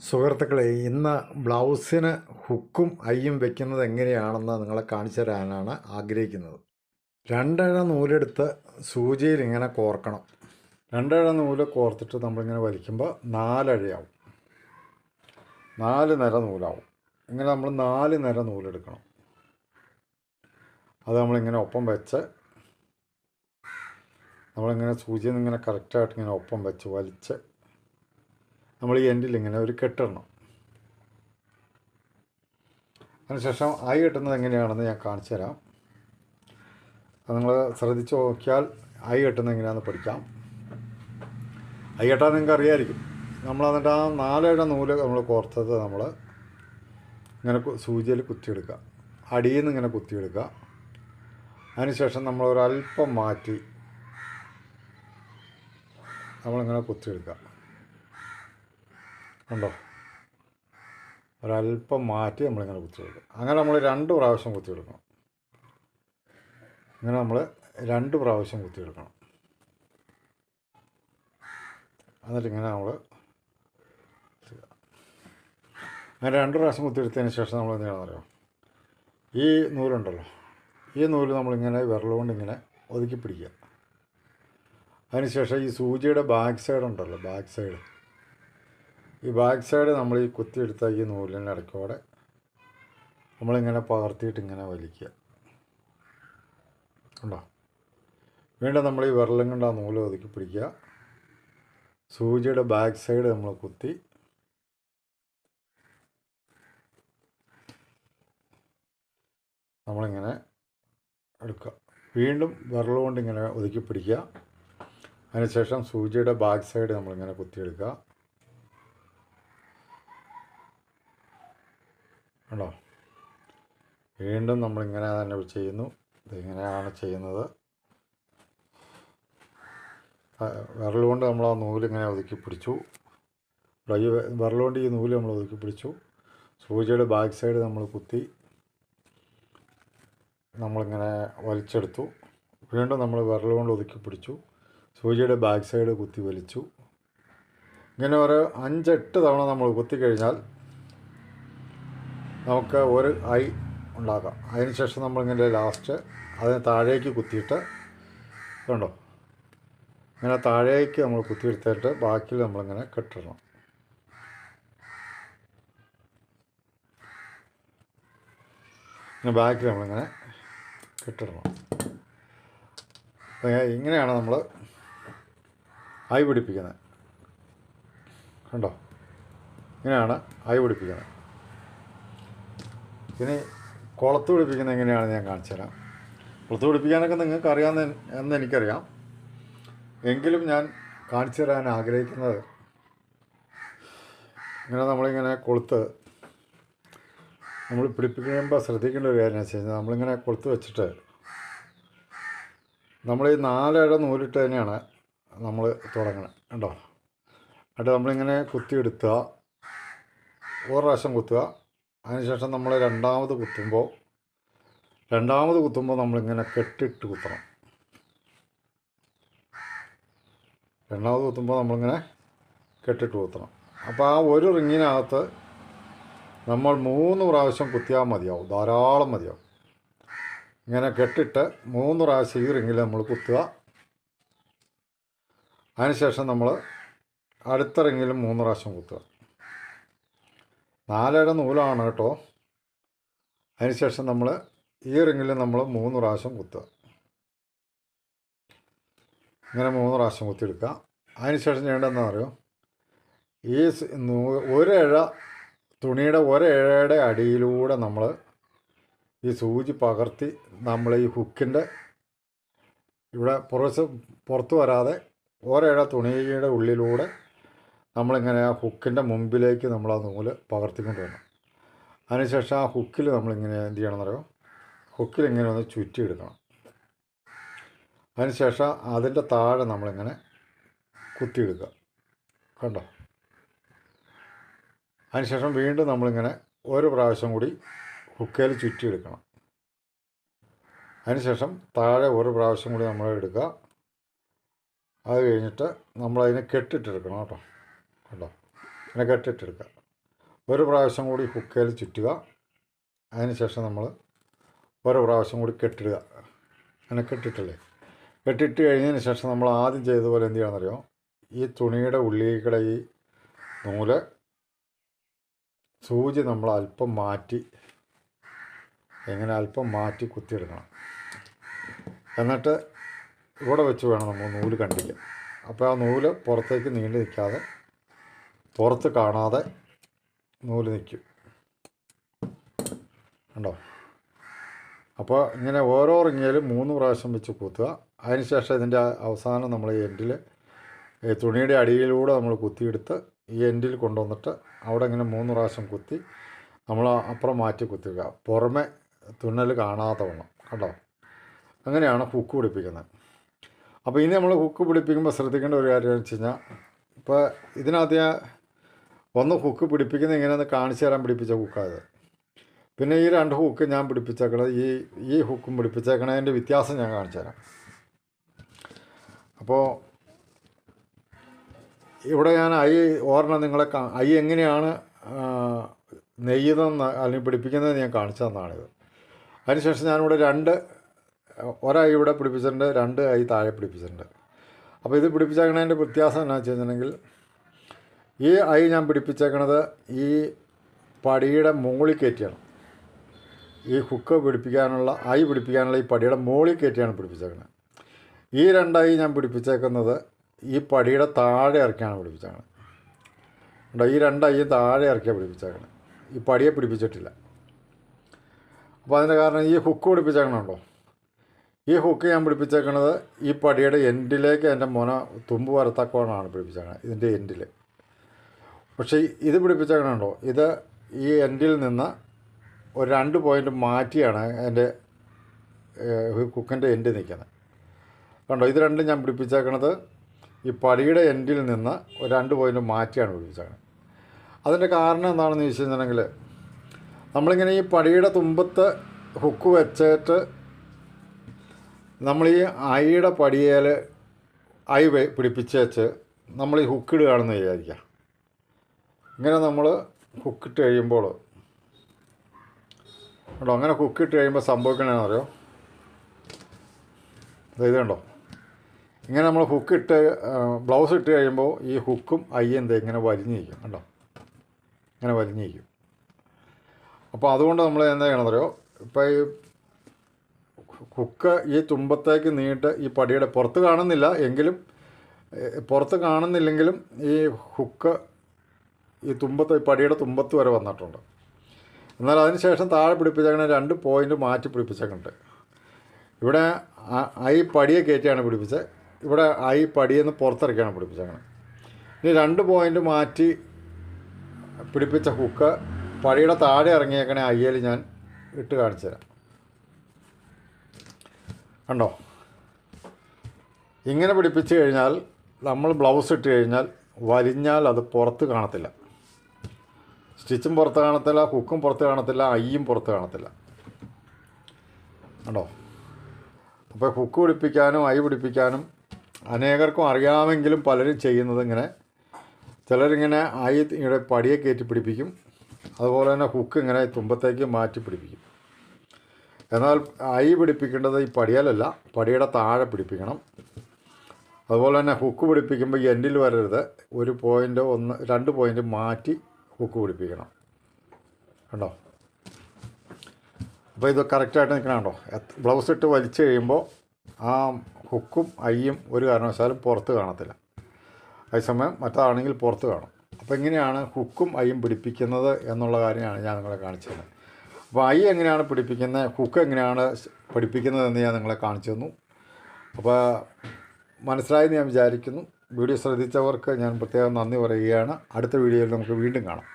സുഹൃത്തുക്കളെ ഇന്ന് ബ്ലൗസിന് ഹുക്കും അയ്യും വെക്കുന്നത് എങ്ങനെയാണെന്ന് നിങ്ങളെ കാണിച്ചു തരാനാണ് ആഗ്രഹിക്കുന്നത്. രണ്ടഴ നൂലെടുത്ത് സൂചിയിൽ ഇങ്ങനെ കോർക്കണം. രണ്ടഴ നൂൽ കോർത്തിട്ട് നമ്മളിങ്ങനെ വലിക്കുമ്പോൾ നാലഴയാവും. നാല് നിര നൂലാവും. ഇങ്ങനെ നമ്മൾ നാല് നിര നൂലെടുക്കണം. അത് നമ്മളിങ്ങനെ ഒപ്പം വെച്ച് നമ്മളിങ്ങനെ സൂചിയിൽ നിന്ന് ഇങ്ങനെ കറക്റ്റായിട്ട് ഇങ്ങനെ ഒപ്പം വെച്ച് വലിച്ച് നമ്മൾ ഈ എൻഡിൽ ഇങ്ങനെ ഒരു കെട്ടിടണം. അതിനുശേഷം ആയി കെട്ടുന്നത് എങ്ങനെയാണെന്ന് ഞാൻ കാണിച്ചു തരാം. അത് നിങ്ങൾ ശ്രദ്ധിച്ച് നോക്കിയാൽ ആയി കെട്ടുന്നത് എങ്ങനെയാണെന്ന് പഠിക്കാം. ആയി കെട്ടാൻ നിങ്ങൾക്ക് അറിയാമായിരിക്കും നമ്മൾ എന്നിട്ട് ആ നാലേഴ നൂൽ നമ്മൾ കോർത്തത് നമ്മൾ ഇങ്ങനെ സൂചിയിൽ കുത്തിയെടുക്കുക. അടിയിൽ നിന്ന് ഇങ്ങനെ കുത്തിയെടുക്കുക. അതിനുശേഷം നമ്മൾ മാറ്റി നമ്മളിങ്ങനെ കുത്തിയെടുക്കുക. ഉണ്ടോ? ഒരല്പം മാറ്റി നമ്മളിങ്ങനെ കുത്തിയെടുക്കും അങ്ങനെ നമ്മൾ രണ്ട് പ്രാവശ്യം കുത്തി കുത്തിയെടുക്കണം ഇങ്ങനെ നമ്മൾ രണ്ട് പ്രാവശ്യം കുത്തിയെടുക്കണം എന്നിട്ട് ഇങ്ങനെ നമ്മൾ അങ്ങനെ രണ്ട് പ്രാവശ്യം കുത്തിയെടുത്തതിന് ശേഷം നമ്മൾ എന്ത് ചെയ്യണമെന്നറിയോ ഈ നൂലുണ്ടല്ലോ. ഈ നൂൽ നമ്മളിങ്ങനെ വിരലുകൊണ്ട് ഇങ്ങനെ ഒതുക്കി പിടിക്കുക. അതിനുശേഷം ഈ സൂചിയുടെ ബാക്ക് സൈഡ് ഉണ്ടല്ലോ ബാക്ക് സൈഡ്. ഈ ബാക്ക് സൈഡ് നമ്മൾ ഈ കുത്തിയെടുത്ത ഈ നൂലിന്റെ ഇടയ്ക്കോടെ നമ്മളിങ്ങനെ പകർത്തിയിട്ട് ഇങ്ങനെ വലിക്കുക. കണ്ടോ വീണ്ടും നമ്മൾ ഈ വിരലും കൊണ്ട് ആ നൂൽ ഒതുക്കി പിടിക്കുക. സൂചിയുടെ ബാക്ക് സൈഡ് നമ്മൾ കുത്തി. നമ്മളിങ്ങനെ എടുക്കുക. വീണ്ടും വിരൽ കൊണ്ട് ഇങ്ങനെ ഒതുക്കി പിടിക്കുക. അതിനുശേഷം സൂചിയുടെ ബാക്ക് സൈഡ് നമ്മളിങ്ങനെ കുത്തിയെടുക്കുക. ഉണ്ടോ? വീണ്ടും നമ്മളിങ്ങനെ തന്നെ ചെയ്യുന്നു. ഇതിങ്ങനെയാണ് ചെയ്യുന്നത്. വിരൽ കൊണ്ട് നമ്മൾ ആ നൂലിങ്ങനെ ഒതുക്കി പിടിച്ചു. ഈ വിരൽ കൊണ്ട് ഈ നൂൽ നമ്മൾ ഒതുക്കി പിടിച്ചു. സൂചിയുടെ ബാക്ക് സൈഡ് നമ്മൾ കുത്തി. നമ്മളിങ്ങനെ വലിച്ചെടുത്തു. വീണ്ടും നമ്മൾ വിരൽ കൊണ്ട് ഒതുക്കി പിടിച്ചു. സൂചിയുടെ ബാക്ക് സൈഡ് കുത്തി വലിച്ചു. ഇങ്ങനെ ഒരു അഞ്ചെട്ട് തവണ നമ്മൾ കുത്തിക്കഴിഞ്ഞാൽ നമുക്ക് ഒരു ഐ ഉണ്ടാക്കാം. അതിന് ശേഷം നമ്മളിങ്ങനെ ലാസ്റ്റ് അതിന് താഴേക്ക് കുത്തിയിട്ട് കണ്ടോ? ഇങ്ങനെ താഴേക്ക് നമ്മൾ കുത്തിയെടുത്തിട്ട് ബാക്കിൽ നമ്മളിങ്ങനെ കെട്ടിടണം. ഇങ്ങനെ ബാക്കിൽ നമ്മളിങ്ങനെ കെട്ടിടണം. ഇങ്ങനെയാണ് നമ്മൾ ഐ പിടിപ്പിക്കുന്നത്. കണ്ടോ? ഇങ്ങനെയാണ് ഐ പിടിപ്പിക്കുന്നത്. ഇനി കുളത്ത് പിടിപ്പിക്കുന്നത് എങ്ങനെയാണെന്ന് ഞാൻ കാണിച്ചു തരാം. കുളത്ത് പിടിപ്പിക്കാനൊക്കെ നിങ്ങൾക്ക് അറിയാമെന്ന് എന്ന് എനിക്കറിയാം. എങ്കിലും ഞാൻ കാണിച്ചു തരാൻ ആഗ്രഹിക്കുന്നത് ഇങ്ങനെ നമ്മളിങ്ങനെ കൊളുത്ത് നമ്മൾ പിടിപ്പിക്കുമ്പോൾ ശ്രദ്ധിക്കേണ്ട ഒരു കാര്യം വെച്ച് കഴിഞ്ഞാൽ നമ്മളിങ്ങനെ കൊളുത്ത് വെച്ചിട്ട് നമ്മൾ ഈ നാലേഴ നൂലിട്ട് തന്നെയാണ് നമ്മൾ തുടങ്ങണം. കേട്ടോ എന്നിട്ട് നമ്മളിങ്ങനെ കുത്തിയെടുത്തുക. ഒരു പ്രാവശ്യം കുത്തുക. അതിനുശേഷം നമ്മൾ രണ്ടാമത് കുത്തുമ്പോൾ രണ്ടാമത് കുത്തുമ്പോൾ നമ്മളിങ്ങനെ കെട്ടിട്ട് കുത്തണം. രണ്ടാമത് കുത്തുമ്പോൾ നമ്മളിങ്ങനെ കെട്ടിട്ട് കുത്തണം. അപ്പോൾ ആ ഒരു റിങ്ങിനകത്ത് നമ്മൾ മൂന്ന് പ്രാവശ്യം കുത്തിയാൽ മതിയാവും ധാരാളം മതിയാവും. ഇങ്ങനെ കെട്ടിട്ട് മൂന്ന് പ്രാവശ്യം ഈ റിങ്ങിൽ നമ്മൾ കുത്തുക. അതിനുശേഷം നമ്മൾ അടുത്ത റിങ്ങിലും മൂന്ന് പ്രാവശ്യം കുത്തുക. നാലര നൂലാണ് കേട്ടോ. അതിനുശേഷം നമ്മൾ ഈ റിങ്ങിൽ നമ്മൾ മൂന്ന് പ്രാവശ്യം കുത്തുക. ഇങ്ങനെ മൂന്ന് പ്രാവശ്യം കുത്തിയെടുക്കുക. അതിനുശേഷം ചെയ്യേണ്ടതെന്ന് അറിയോ? ഈ ഒരഴ തുണിയുടെ ഒരഴയുടെ അടിയിലൂടെ നമ്മൾ ഈ സൂചി പകർത്തി നമ്മൾ ഈ ഹുക്കിന്റെ ഇവിടെ പുറത്ത് പുറത്ത് വരാതെ ഒരഴ തുണിയുടെ ഉള്ളിലൂടെ നമ്മളിങ്ങനെ ആ ഹുക്കിന്റെ മുമ്പിലേക്ക് നമ്മൾ ആ നൂൽ പകർത്തിക്കൊണ്ട് വരണം അതിനുശേഷം ആ ഹുക്കിൽ നമ്മളിങ്ങനെ എന്ത് ചെയ്യണമെന്നറിയോ ഹുക്കിൽ ഇങ്ങനെ ഒന്ന് ചുറ്റിയെടുക്കണം. അതിനുശേഷം അതിന്റെ താഴെ നമ്മളിങ്ങനെ കുത്തിയെടുക്കുക. കണ്ടോ? അതിനുശേഷം വീണ്ടും നമ്മളിങ്ങനെ ഒരു പ്രാവശ്യം കൂടി ഹുക്കയിൽ ചുറ്റിയെടുക്കണം. അതിനുശേഷം താഴെ ഒരു പ്രാവശ്യം കൂടി നമ്മൾ എടുക്കുക അത് കഴിഞ്ഞിട്ട് നമ്മളതിനെ കെട്ടിട്ടെടുക്കണം കേട്ടോ. കണ്ടോ ഇങ്ങനെ കെട്ടിട്ടെടുക്കുക ഒരു പ്രാവശ്യം കൂടി ഹുക്കയിൽ ചുറ്റുക. അതിനുശേഷം നമ്മൾ ഒരു പ്രാവശ്യം കൂടി കെട്ടിടുക. അങ്ങനെ കെട്ടിട്ടില്ലേ? കെട്ടിട്ട് കഴിഞ്ഞതിന് ശേഷം നമ്മൾ ആദ്യം ചെയ്തതുപോലെ എന്ത് ചെയ്യണമെന്നറിയോ? ഈ തുണിയുടെ ഉള്ളിലേക്കൂടെ ഈ നൂൽ സൂചി നമ്മൾ അല്പം മാറ്റി എങ്ങനെ അല്പം മാറ്റി കുത്തിയെടുക്കണം. എന്നിട്ട് ഇവിടെ വെച്ച് വേണം നമ്മൾ നൂൽ കണ്ടിക്കാൻ അപ്പോൾ ആ നൂൽ പുറത്തേക്ക് നീണ്ടു നിൽക്കാതെ പുറത്ത് കാണാതെ നൂൽ നിൽക്കും. കണ്ടോ? അപ്പോൾ ഇങ്ങനെ ഓരോ റിങ്ങിലും മൂന്ന് പ്രാവശ്യം വെച്ച് കുത്തുക. അതിനുശേഷം ഇതിന്റെ അവസാനം നമ്മൾ എൻഡിൽ തുണിയുടെ അടിയിലൂടെ നമ്മൾ കുത്തിയെടുത്ത് ഈ എൻഡിൽ കൊണ്ടുവന്നിട്ട് അവിടെ ഇങ്ങനെ മൂന്ന് പ്രാവശ്യം കുത്തി നമ്മൾ അപ്പുറം മാറ്റി കുത്തിക്കുക പുറമെ തുന്നൽ കാണാത്ത വണ്ണം. കണ്ടോ? അങ്ങനെയാണ് ഹുക്ക് പിടിപ്പിക്കുന്നത്. അപ്പോൾ ഇനി നമ്മൾ ഹുക്ക് പിടിപ്പിക്കുമ്പോൾ ശ്രദ്ധിക്കേണ്ട ഒരു കാര്യം എന്ന് വെച്ച് കഴിഞ്ഞാൽ ഇപ്പോൾ ഇതിനകത്ത് ഒന്ന് ഹുക്ക് പിടിപ്പിക്കുന്നത് എങ്ങനെയാണെന്ന് കാണിച്ചു തരാൻ പിടിപ്പിച്ച ഹുക്കായത് പിന്നെ ഈ രണ്ട് ഹുക്ക് ഞാൻ പിടിപ്പിച്ചേക്കണത് ഈ ഈ ഹുക്കും പിടിപ്പിച്ചേക്കണതിന്റെ വ്യത്യാസം ഞാൻ കാണിച്ചു തരാം. അപ്പോൾ ഇവിടെ ഞാൻ ഐ ഓർണം നിങ്ങളെ ഐ എങ്ങനെയാണ് നെയ്യുന്നതെന്ന് അല്ലെങ്കിൽ പിടിപ്പിക്കുന്നത് ഞാൻ കാണിച്ചു തന്നതാണിത് അതിനുശേഷം ഞാനിവിടെ രണ്ട് ഒരൈ ഇവിടെ പിടിപ്പിച്ചിട്ടുണ്ട് രണ്ട് ഐ താഴെ പിടിപ്പിച്ചിട്ടുണ്ട്. അപ്പോൾ ഇത് പിടിപ്പിച്ചേക്കണതിന്റെ വ്യത്യാസം എന്നാ വെച്ച് കഴിഞ്ഞിട്ടുണ്ടെങ്കിൽ ഈ ഐ ഞാൻ പിടിപ്പിച്ചേക്കണത് ഈ പടിയുടെ മുകളിൽ കയറ്റിയാണ്. ഈ ഹുക്ക് പിടിപ്പിക്കാനുള്ള ഐ പിടിപ്പിക്കാനുള്ള ഈ പടിയുടെ മുകളിൽ കയറ്റിയാണ് പിടിപ്പിച്ചേക്കുന്നത് ഈ രണ്ട് ഐ ഞാൻ പിടിപ്പിച്ചേക്കുന്നത് ഈ പടിയുടെ താഴെ ഇറക്കിയാണ് പിടിപ്പിച്ചേക്കുന്നത് ഉണ്ടോ ഈ രണ്ട് ഐ താഴെ ഇറക്കിയാണ് പിടിപ്പിച്ചേക്കുന്നത് ഈ പടിയെ പിടിപ്പിച്ചിട്ടില്ല. അപ്പോൾ അതിന്റെ കാരണം ഈ ഹുക്ക് പിടിപ്പിച്ചേക്കണുണ്ടോ? ഈ ഹുക്ക് ഞാൻ പിടിപ്പിച്ചേക്കണത് ഈ പടിയുടെ എൻഡിലേക്ക് എന്റെ മുന തുമ്പ് വരത്തക്കോണാണ് പിടിപ്പിച്ചേക്കണത് ഇതിന്റെ എൻഡിൽ പക്ഷേ ഇത് പിടിപ്പിച്ചേക്കണുണ്ടോ? ഇത് ഈ എൻഡിൽ നിന്ന് ഒരു രണ്ട് പോയിന്റ് മാറ്റിയാണ് എന്റെ കുക്കിന്റെ എൻഡ് നിൽക്കുന്നത്. കണ്ടോ ഇത് രണ്ടും ഞാൻ പിടിപ്പിച്ചേക്കണത് ഈ പടിയുടെ എൻഡിൽ നിന്ന് ഒരു രണ്ട് പോയിന്റ് മാറ്റിയാണ് പിടിപ്പിച്ചേക്കണത്. അതിന്റെ കാരണം എന്താണെന്ന് ചോദിച്ചു കഴിഞ്ഞിട്ടുണ്ടെങ്കിൽ നമ്മളിങ്ങനെ ഈ പടിയുടെ തുമ്പത്ത് ഹുക്ക് വെച്ചിട്ട് നമ്മൾ ഈ ഐയുടെ പടിയേൽ വെ- പിടിപ്പിച്ച് വെച്ച് നമ്മൾ ഈ ഹുക്ക് ഇടുകയാണെന്ന് വിചാരിക്കുക. ഇങ്ങനെ നമ്മൾ കുക്കിട്ട് കഴിയുമ്പോൾ കേട്ടോ അങ്ങനെ കുക്കിട്ട് കഴിയുമ്പോൾ സംഭവിക്കണമെന്ന് അറിയോ ഇത് കണ്ടോ? ഇങ്ങനെ നമ്മൾ ഹുക്കിട്ട് ബ്ലൗസ് ഇട്ട് കഴിയുമ്പോൾ ഈ ഹുക്കും ഐ എന്താ ഇങ്ങനെ വലിഞ്ഞിരിക്കും കണ്ടോ? ഇങ്ങനെ വലിഞ്ഞിരിക്കും. അപ്പോൾ അതുകൊണ്ട് നമ്മൾ എന്താ ചെയ്യണമെന്നറിയോ ഇപ്പോൾ ഈ കുക്ക് ഈ തുമ്പത്തേക്ക് നീട്ട് ഈ പടിയുടെ പുറത്ത് കാണുന്നില്ല എങ്കിലും പുറത്ത് കാണുന്നില്ലെങ്കിലും ഈ ഹുക്ക് ഈ തുമ്പത്ത് പടിയുടെ തുമ്പത്ത് വരെ വന്നിട്ടുണ്ട്. എന്നാൽ അതിനുശേഷം താഴെ പിടിപ്പിച്ചങ്ങനെ രണ്ട് പോയിന്റ് മാറ്റി പിടിപ്പിച്ചിട്ടുണ്ട് ഇവിടെ ഐ പടിയെ കയറ്റിയാണ് പിടിപ്പിച്ചത് ഇവിടെ ഐ പടിയിൽ നിന്ന് പുറത്തിറക്കിയാണ് പിടിപ്പിച്ചങ്ങനെ ഇനി രണ്ട് പോയിന്റ് മാറ്റി പിടിപ്പിച്ച ഹുക്ക് പടിയുടെ താഴെ ഇറങ്ങിയേക്കണേ അയ്യയിൽ ഞാൻ ഇട്ട് കാണിച്ചു തരാം. കണ്ടോ? ഇങ്ങനെ പിടിപ്പിച്ച് കഴിഞ്ഞാൽ നമ്മൾ ബ്ലൗസ് ഇട്ട് കഴിഞ്ഞാൽ വലിഞ്ഞാൽ അത് പുറത്ത് കാണത്തില്ല. സ്റ്റിച്ചും പുറത്ത് കാണത്തില്ല ഹുക്കും പുറത്ത് കാണത്തില്ല ഐയും പുറത്ത് കാണത്തില്ല. കണ്ടോ? അപ്പോൾ ഹുക്ക് പിടിപ്പിക്കാനും ഐ പിടിപ്പിക്കാനും അനേകർക്കും അറിയാമെങ്കിലും പലരും ചെയ്യുന്നത് ഇങ്ങനെ. ചിലരിങ്ങനെ ഐ ഇവിടെ പടിയെ കയറ്റി പിടിപ്പിക്കും. അതുപോലെ തന്നെ ഹുക്ക് ഇങ്ങനെ തുമ്പത്തേക്ക് മാറ്റി പിടിപ്പിക്കും. എന്നാൽ ഐ പിടിപ്പിക്കേണ്ടത് ഈ പടിയാലല്ല പടിയുടെ താഴെ പിടിപ്പിക്കണം. അതുപോലെ തന്നെ ഹുക്ക് പിടിപ്പിക്കുമ്പോൾ എൻഡിൽ വരരുത്. ഒരു പോയിന്റ് ഒന്ന് രണ്ട് പോയിന്റ് മാറ്റി ഹുക്ക് പിടിപ്പിക്കണം. കണ്ടോ? അപ്പോൾ ഇത് കറക്റ്റായിട്ട് നിൽക്കണുണ്ടോ ബ്ലൗസ് ഇട്ട് വലിച്ചു കഴിയുമ്പോൾ ആ ഹുക്കും ഐയും ഒരു കാരണവശാലും പുറത്ത് കാണത്തില്ല. അതേസമയം മറ്റതാണെങ്കിൽ പുറത്ത് കാണും. അപ്പോൾ എങ്ങനെയാണ് ഹുക്കും ഐയും പിടിപ്പിക്കുന്നത് എന്നുള്ള കാര്യമാണ് ഞാൻ നിങ്ങളെ കാണിച്ചു തന്നത് അപ്പോൾ ഐ എങ്ങനെയാണ് പിടിപ്പിക്കുന്നത് ഹുക്ക് എങ്ങനെയാണ് പിടിപ്പിക്കുന്നതെന്ന് ഞാൻ നിങ്ങളെ കാണിച്ചു തന്നു. അപ്പോൾ മനസ്സിലായെന്ന് ഞാൻ വിചാരിക്കുന്നു. വീഡിയോ ശ്രദ്ധിച്ചവർക്ക് ഞാൻ പ്രത്യേകം നന്ദി പറയുകയാണ്. അടുത്ത വീഡിയോയിൽ നമുക്ക് വീണ്ടും കാണാം.